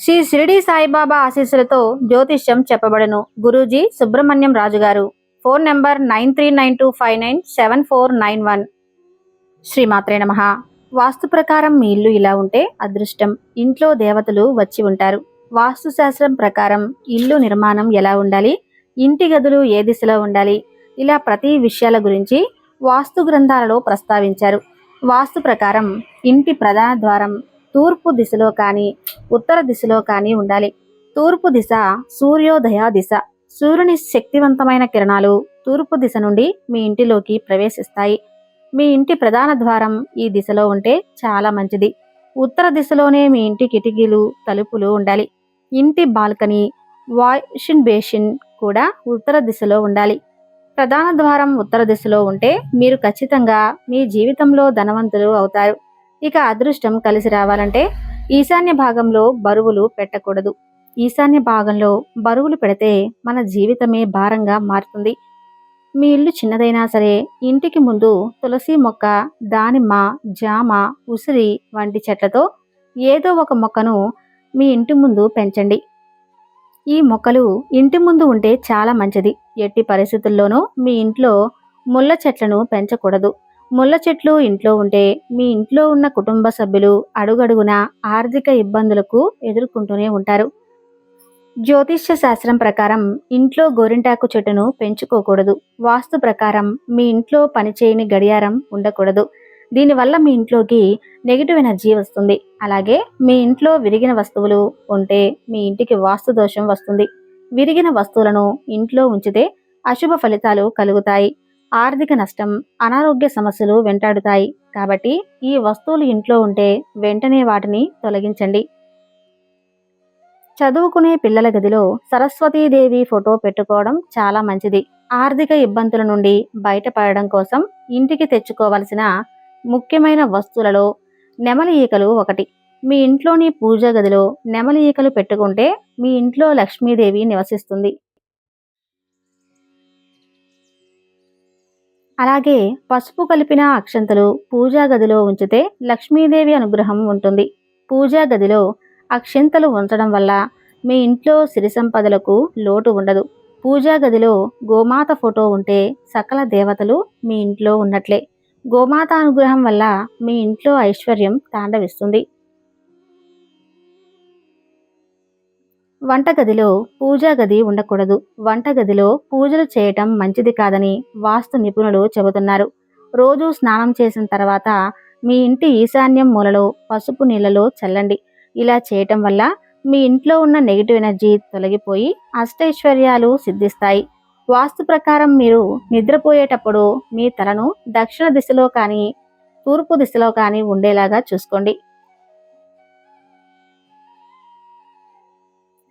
శ్రీ షిరిడి సాయిబాబా ఆశీస్సులతో జ్యోతిష్యం చెప్పబడను. గురూజీ సుబ్రహ్మణ్యం రాజుగారు. Phone number nine three nine two five nine seven four nine one. శ్రీమాత్రే నమ. వాస్తు ప్రకారం మీ ఇల్లు ఇలా ఉంటే అదృష్టం. ఇంట్లో దేవతలు వచ్చి ఉంటారు. వాస్తు శాస్త్రం ప్రకారం ఇల్లు నిర్మాణం ఎలా ఉండాలి? ఇంటి గదులు ఏ దిశలో ఉండాలి? ఇలా ప్రతి విషయాల గురించి వాస్తు గ్రంథాలలో ప్రస్తావించారు. వాస్తు ప్రకారం ఇంటి ప్రధాన ద్వారం తూర్పు దిశలో కానీ ఉత్తర దిశలో కానీ ఉండాలి. తూర్పు దిశ సూర్యోదయ దిశ. సూర్యుని శక్తివంతమైన కిరణాలు తూర్పు దిశ నుండి మీ ఇంటిలోకి ప్రవేశిస్తాయి. మీ ఇంటి ప్రధాన ద్వారం ఈ దిశలో ఉంటే చాలా మంచిది. ఉత్తర దిశలోనే మీ ఇంటి కిటికీలు తలుపులు ఉండాలి. ఇంటి బాల్కనీ వాషిన్ బేసిన్ కూడా ఉత్తర దిశలో ఉండాలి. ప్రధాన ద్వారం ఉత్తర దిశలో ఉంటే మీరు ఖచ్చితంగా మీ జీవితంలో ధనవంతులు అవుతారు. ఇక అదృష్టం కలిసి రావాలంటే ఈశాన్య భాగంలో బరువులు పెట్టకూడదు. ఈశాన్య భాగంలో బరువులు పెడితే మన జీవితమే భారంగా మారుతుంది. మీ ఇల్లు చిన్నదైనా సరే ఇంటికి ముందు తులసి మొక్క దానిమ్మ జామ ఉసిరి వంటి చెట్లతో ఏదో ఒక మొక్కను మీ ఇంటి ముందు పెంచండి. ఈ మొక్కలు ఇంటి ముందు ఉంటే చాలా మంచిది. ఎట్టి పరిస్థితుల్లోనూ మీ ఇంట్లో ముళ్ళ చెట్లను పెంచకూడదు. ముళ్ళ చెట్లు ఇంట్లో ఉంటే మీ ఇంట్లో ఉన్న కుటుంబ సభ్యులు అడుగడుగున ఆర్థిక ఇబ్బందులకు ఎదుర్కొంటూనే ఉంటారు. జ్యోతిష్య శాస్త్రం ప్రకారం ఇంట్లో గోరింటాకు చెట్టును పెంచుకోకూడదు. వాస్తు ప్రకారం మీ ఇంట్లో పనిచేయని గడియారం ఉండకూడదు. దీనివల్ల మీ ఇంట్లోకి నెగిటివ్ ఎనర్జీ వస్తుంది. అలాగే మీ ఇంట్లో విరిగిన వస్తువులు ఉంటే మీ ఇంటికి వాస్తు దోషం వస్తుంది. విరిగిన వస్తువులను ఇంట్లో ఉంచితే అశుభ ఫలితాలు కలుగుతాయి. ఆర్థిక నష్టం అనారోగ్య సమస్యలు వెంటాడుతాయి. కాబట్టి ఈ వస్తువులు ఇంట్లో ఉంటే వెంటనే వాటిని తొలగించండి. చదువుకునే పిల్లల గదిలో సరస్వతీదేవి ఫోటో పెట్టుకోవడం చాలా మంచిది. ఆర్థిక ఇబ్బందుల నుండి బయటపడడం కోసం ఇంటికి తెచ్చుకోవలసిన ముఖ్యమైన వస్తువులలో నెమలి ఈకలు ఒకటి. మీ ఇంట్లోని పూజ గదిలో నెమలి ఈకలు పెట్టుకుంటే మీ ఇంట్లో లక్ష్మీదేవి నివసిస్తుంది. అలాగే పసుపు కలిపిన అక్షంతలు పూజా గదిలో ఉంచితే లక్ష్మీదేవి అనుగ్రహం ఉంటుంది. పూజా గదిలో అక్షంతలు ఉంచడం వల్ల మీ ఇంట్లో సిరి సంపదలకు లోటు ఉండదు. పూజా గదిలో గోమాత ఫోటో ఉంటే సకల దేవతలు మీ ఇంట్లో ఉన్నట్లే. గోమాత అనుగ్రహం వల్ల మీ ఇంట్లో ఐశ్వర్యం తాండవిస్తుంది. వంటగదిలో పూజా గది ఉండకూడదు. వంటగదిలో పూజలు చేయటం మంచిది కాదని వాస్తు నిపుణులు చెబుతున్నారు. రోజు స్నానం చేసిన తర్వాత మీ ఇంటి ఈశాన్యం మూలలో పసుపు నీళ్ళలో చల్లండి. ఇలా చేయటం వల్ల మీ ఇంట్లో ఉన్న నెగిటివ్ ఎనర్జీ తొలగిపోయి అష్టైశ్వర్యాలు సిద్ధిస్తాయి. వాస్తు ప్రకారం మీరు నిద్రపోయేటప్పుడు మీ తలను దక్షిణ దిశలో కానీ తూర్పు దిశలో కానీ ఉండేలాగా చూసుకోండి.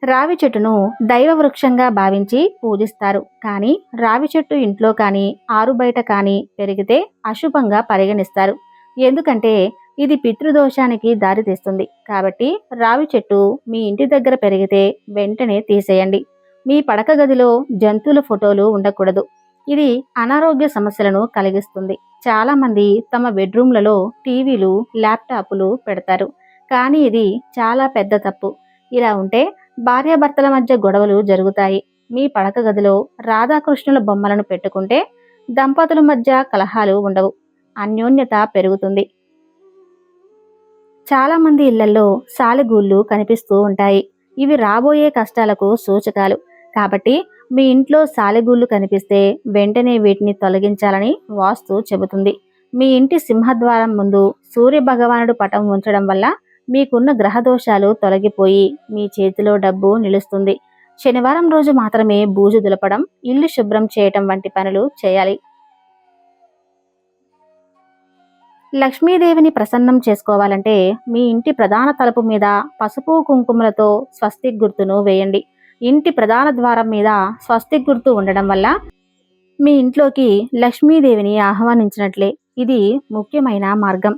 రావి చెట్టును దైవ వృక్షంగా భావించి పూజిస్తారు. కానీ రావి చెట్టు ఇంట్లో కానీ ఆరు బయట కానీ పెరిగితే అశుభంగా పరిగణిస్తారు. ఎందుకంటే ఇది పితృదోషానికి దారితీస్తుంది కాబట్టి రావి చెట్టు మీ ఇంటి దగ్గర పెరిగితే వెంటనే తీసేయండి. మీ పడక గదిలో జంతువుల ఫోటోలు ఉండకూడదు. ఇది అనారోగ్య సమస్యలను కలిగిస్తుంది. చాలా మంది తమ బెడ్రూమ్లలో టీవీలు ల్యాప్టాప్లు పెడతారు. కానీ ఇది చాలా పెద్ద తప్పు. ఇలా ఉంటే భార్యాభర్తల మధ్య గొడవలు జరుగుతాయి. మీ పడక గదిలో రాధాకృష్ణుల బొమ్మలను పెట్టుకుంటే దంపతుల మధ్య కలహాలు ఉండవు. అన్యోన్యత పెరుగుతుంది. చాలామంది ఇళ్ళలో సాలెగూళ్ళు కనిపిస్తూ ఉంటాయి. ఇవి రాబోయే కష్టాలకు సూచకాలు. కాబట్టి మీ ఇంట్లో సాలెగూళ్ళు కనిపిస్తే వెంటనే వీటిని తొలగించాలని వాస్తు చెబుతుంది. మీ ఇంటి సింహద్వారం ముందు సూర్య భగవానుడు పటం ఉంచడం వల్ల మీకున్న గ్రహ దోషాలు తొలగిపోయి మీ చేతిలో డబ్బు నిలుస్తుంది. శనివారం రోజు మాత్రమే బూజు దులపడం ఇల్లు శుభ్రం చేయటం వంటి పనులు చేయాలి. లక్ష్మీదేవిని ప్రసన్నం చేసుకోవాలంటే మీ ఇంటి ప్రధాన తలుపు మీద పసుపు కుంకుమలతో స్వస్తిక్ గుర్తును వేయండి. ఇంటి ప్రధాన ద్వారం మీద స్వస్తిక్ గుర్తు ఉండడం వల్ల మీ ఇంట్లోకి లక్ష్మీదేవిని ఆహ్వానించినట్లే. ఇది ముఖ్యమైన మార్గం.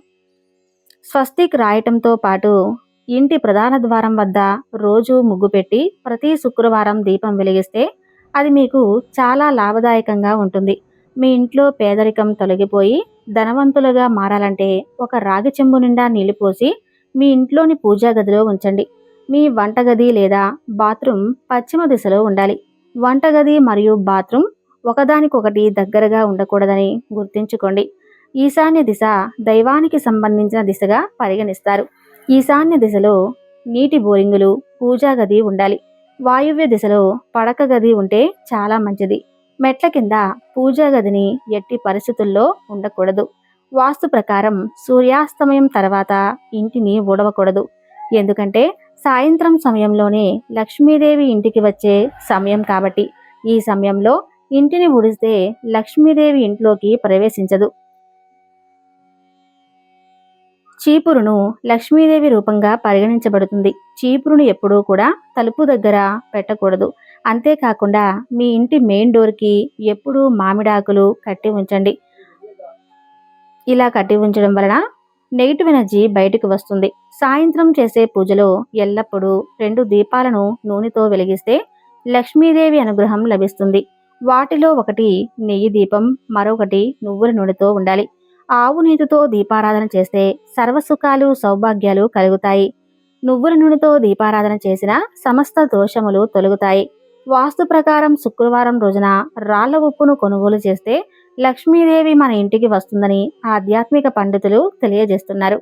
స్వస్తిక్ రాయటంతో పాటు ఇంటి ప్రధాన ద్వారం వద్ద రోజు ముగ్గు పెట్టి ప్రతి శుక్రవారం దీపం వెలిగిస్తే అది మీకు చాలా లాభదాయకంగా ఉంటుంది. మీ ఇంట్లో పేదరికం తొలగిపోయి ధనవంతులుగా మారాలంటే ఒక రాగి చెంబు నిండా నీళ్ళు పోసి మీ ఇంట్లోని పూజా గదిలో ఉంచండి. మీ వంటగది లేదా బాత్రూమ్ పశ్చిమ దిశలో ఉండాలి. వంటగది మరియు బాత్రూమ్ ఒకదానికొకటి దగ్గరగా ఉండకూడదని గుర్తుంచుకోండి. ఈశాన్య దిశ దైవానికి సంబంధించిన దిశగా పరిగణిస్తారు. ఈశాన్య దిశలో నీటి బోరింగులు పూజా గది ఉండాలి. వాయువ్య దిశలో పడక గది ఉంటే చాలా మంచిది. మెట్ల కింద పూజా గదిని ఎట్టి పరిస్థితుల్లో ఉండకూడదు. వాస్తు ప్రకారం సూర్యాస్తమయం తర్వాత ఇంటిని ఊడవకూడదు. ఎందుకంటే సాయంత్రం సమయంలోనే లక్ష్మీదేవి ఇంటికి వచ్చే సమయం కాబట్టి. ఈ సమయంలో ఇంటిని ఉడిస్తే లక్ష్మీదేవి ఇంట్లోకి ప్రవేశించదు. చీపురును లక్ష్మీదేవి రూపంగా పరిగణించబడుతుంది. చీపురును ఎప్పుడూ కూడా తలుపు దగ్గర పెట్టకూడదు. అంతేకాకుండా మీ ఇంటి మెయిన్ డోర్కి ఎప్పుడూ మామిడాకులు కట్టి ఉంచండి. ఇలా కట్టి ఉంచడం వలన నెగిటివ్ ఎనర్జీ బయటకు వస్తుంది. సాయంత్రం చేసే పూజలో ఎల్లప్పుడూ రెండు దీపాలను నూనెతో వెలిగిస్తే లక్ష్మీదేవి అనుగ్రహం లభిస్తుంది. వాటిలో ఒకటి నెయ్యి దీపం మరొకటి నువ్వుల నూనెతో ఉండాలి. ఆవు నీతితో దీపారాధన చేస్తే సర్వసుఖాలు సౌభాగ్యాలు కలుగుతాయి. నువ్వుల నూనెతో దీపారాధన చేసిన సమస్త దోషములు తొలగుతాయి. వాస్తు ప్రకారం శుక్రవారం రోజున రాళ్ళ ఉప్పును కొనుగోలు చేస్తే లక్ష్మీదేవి మన ఇంటికి వస్తుందని ఆధ్యాత్మిక పండితులు తెలియజేస్తున్నారు.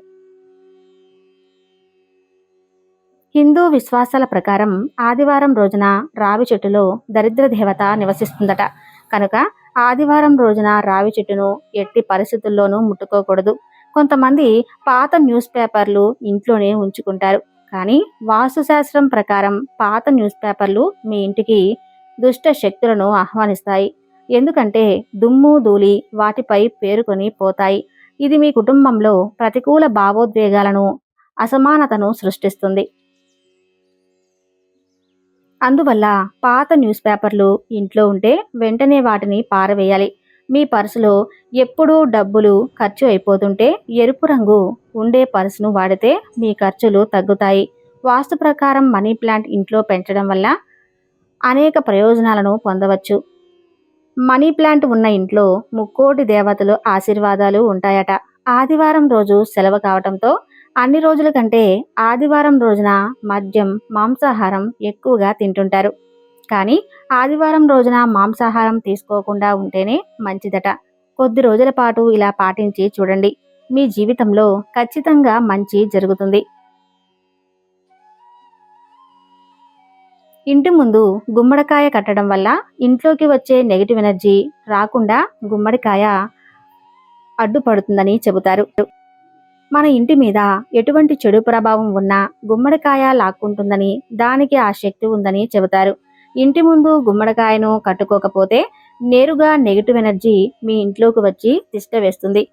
హిందూ విశ్వాసాల ప్రకారం ఆదివారం రోజున రావి చెట్టులో దరిద్ర దేవత నివసిస్తుందట. కనుక ఆదివారం రోజున రావి చెట్టును ఎట్టి పరిస్థితుల్లోనూ ముట్టుకోకూడదు. కొంతమంది పాత న్యూస్ పేపర్లు ఇంట్లోనే ఉంచుకుంటారు. కానీ వాస్తుశాస్త్రం ప్రకారం పాత న్యూస్ పేపర్లు మీ ఇంటికి దుష్ట శక్తులను ఆహ్వానిస్తాయి. ఎందుకంటే దుమ్ము ధూళి వాటిపై పేరుకొని పోతాయి. ఇది మీ కుటుంబంలో ప్రతికూల భావోద్వేగాలను అసమానతను సృష్టిస్తుంది. అందువల్ల పాత న్యూస్ పేపర్లు ఇంట్లో ఉంటే వెంటనే వాటిని పారవేయాలి. మీ పర్సులో ఎప్పుడూ డబ్బులు ఖర్చు అయిపోతుంటే ఎరుపు రంగు ఉండే పర్సును వాడితే మీ ఖర్చులు తగ్గుతాయి. వాస్తు ప్రకారం మనీ ప్లాంట్ ఇంట్లో పెంచడం వల్ల అనేక ప్రయోజనాలను పొందవచ్చు. మనీ ప్లాంట్ ఉన్న ఇంట్లో ముక్కోటి దేవతలు ఆశీర్వాదాలు ఉంటాయట. ఆదివారం రోజు సెలవు కావటంతో అన్ని రోజుల కంటే ఆదివారం రోజున మద్యం మాంసాహారం ఎక్కువగా తింటుంటారు. కానీ ఆదివారం రోజున మాంసాహారం తీసుకోకుండా ఉంటేనే మంచిదట. కొద్ది రోజుల పాటు ఇలా పాటించి చూడండి. మీ జీవితంలో ఖచ్చితంగా మంచి జరుగుతుంది. ఇంటి ముందు గుమ్మడికాయ కట్టడం వల్ల ఇంట్లోకి వచ్చే నెగిటివ్ ఎనర్జీ రాకుండా గుమ్మడికాయ అడ్డుపడుతుందని చెబుతారు. మన ఇంటి మీద ఎటువంటి చెడు ప్రభావం ఉన్నా గుమ్మడికాయ లాక్కుంటుందని దానికి ఆ శక్తి ఉందని చెబుతారు. ఇంటి ముందు గుమ్మడికాయను కట్టుకోకపోతే నేరుగా నెగిటివ్ ఎనర్జీ మీ ఇంట్లోకి వచ్చి తిష్ట వేస్తుంది.